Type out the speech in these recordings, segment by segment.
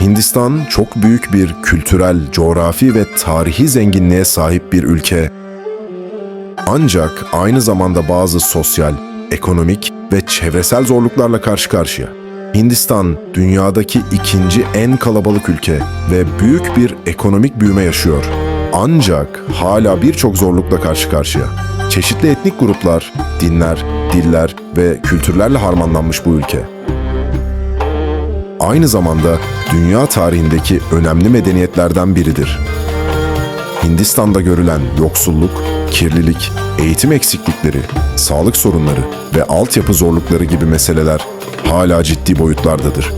Hindistan çok büyük bir kültürel, coğrafi ve tarihi zenginliğe sahip bir ülke. Ancak aynı zamanda bazı sosyal, ekonomik ve çevresel zorluklarla karşı karşıya. Hindistan dünyadaki ikinci en kalabalık ülke ve büyük bir ekonomik büyüme yaşıyor. Ancak hala birçok zorlukla karşı karşıya. Çeşitli etnik gruplar, dinler, diller ve kültürlerle harmanlanmış bu ülke. Aynı zamanda dünya tarihindeki önemli medeniyetlerden biridir. Hindistan'da görülen yoksulluk, kirlilik, eğitim eksiklikleri, sağlık sorunları ve altyapı zorlukları gibi meseleler hala ciddi boyutlardadır.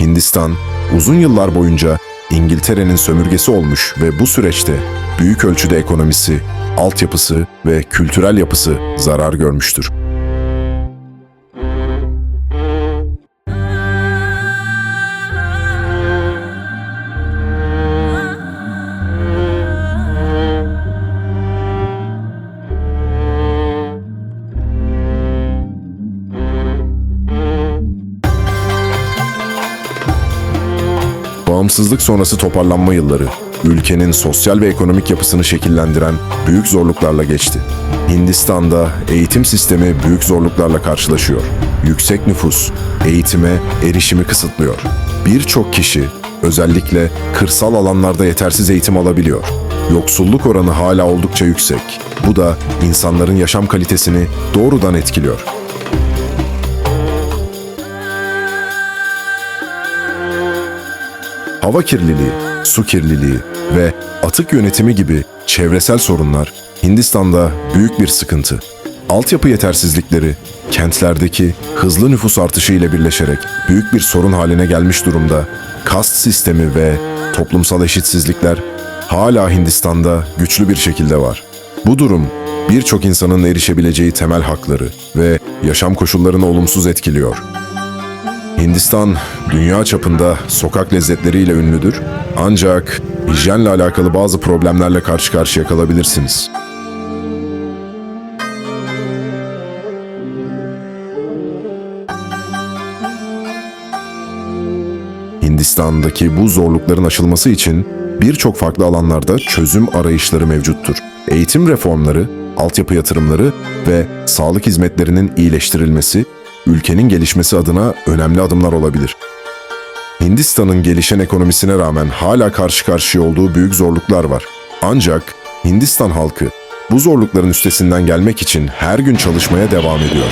Hindistan uzun yıllar boyunca İngiltere'nin sömürgesi olmuş ve bu süreçte büyük ölçüde ekonomisi, altyapısı ve kültürel yapısı zarar görmüştür. Bağımsızlık sonrası toparlanma yılları, ülkenin sosyal ve ekonomik yapısını şekillendiren büyük zorluklarla geçti. Hindistan'da eğitim sistemi büyük zorluklarla karşılaşıyor. Yüksek nüfus, eğitime erişimi kısıtlıyor. Birçok kişi, özellikle kırsal alanlarda yetersiz eğitim alabiliyor. Yoksulluk oranı hala oldukça yüksek. Bu da insanların yaşam kalitesini doğrudan etkiliyor. Hava kirliliği, su kirliliği ve atık yönetimi gibi çevresel sorunlar Hindistan'da büyük bir sıkıntı. Altyapı yetersizlikleri kentlerdeki hızlı nüfus artışı ile birleşerek büyük bir sorun haline gelmiş durumda. Kast sistemi ve toplumsal eşitsizlikler hala Hindistan'da güçlü bir şekilde var. Bu durum birçok insanın erişebileceği temel hakları ve yaşam koşullarını olumsuz etkiliyor. Hindistan dünya çapında sokak lezzetleriyle ünlüdür. Ancak hijyenle alakalı bazı problemlerle karşı karşıya kalabilirsiniz. Hindistan'daki bu zorlukların aşılması için birçok farklı alanlarda çözüm arayışları mevcuttur. Eğitim reformları, altyapı yatırımları ve sağlık hizmetlerinin iyileştirilmesi ülkenin gelişmesi adına önemli adımlar olabilir. Hindistan'ın gelişen ekonomisine rağmen hala karşı karşıya olduğu büyük zorluklar var. Ancak Hindistan halkı bu zorlukların üstesinden gelmek için her gün çalışmaya devam ediyor.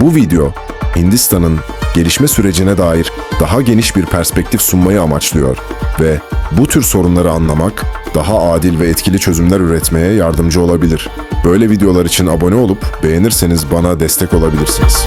Bu video Hindistan'ın gelişme sürecine dair daha geniş bir perspektif sunmayı amaçlıyor ve bu tür sorunları anlamak, daha adil ve etkili çözümler üretmeye yardımcı olabilir. Böyle videolar için abone olup beğenirseniz bana destek olabilirsiniz.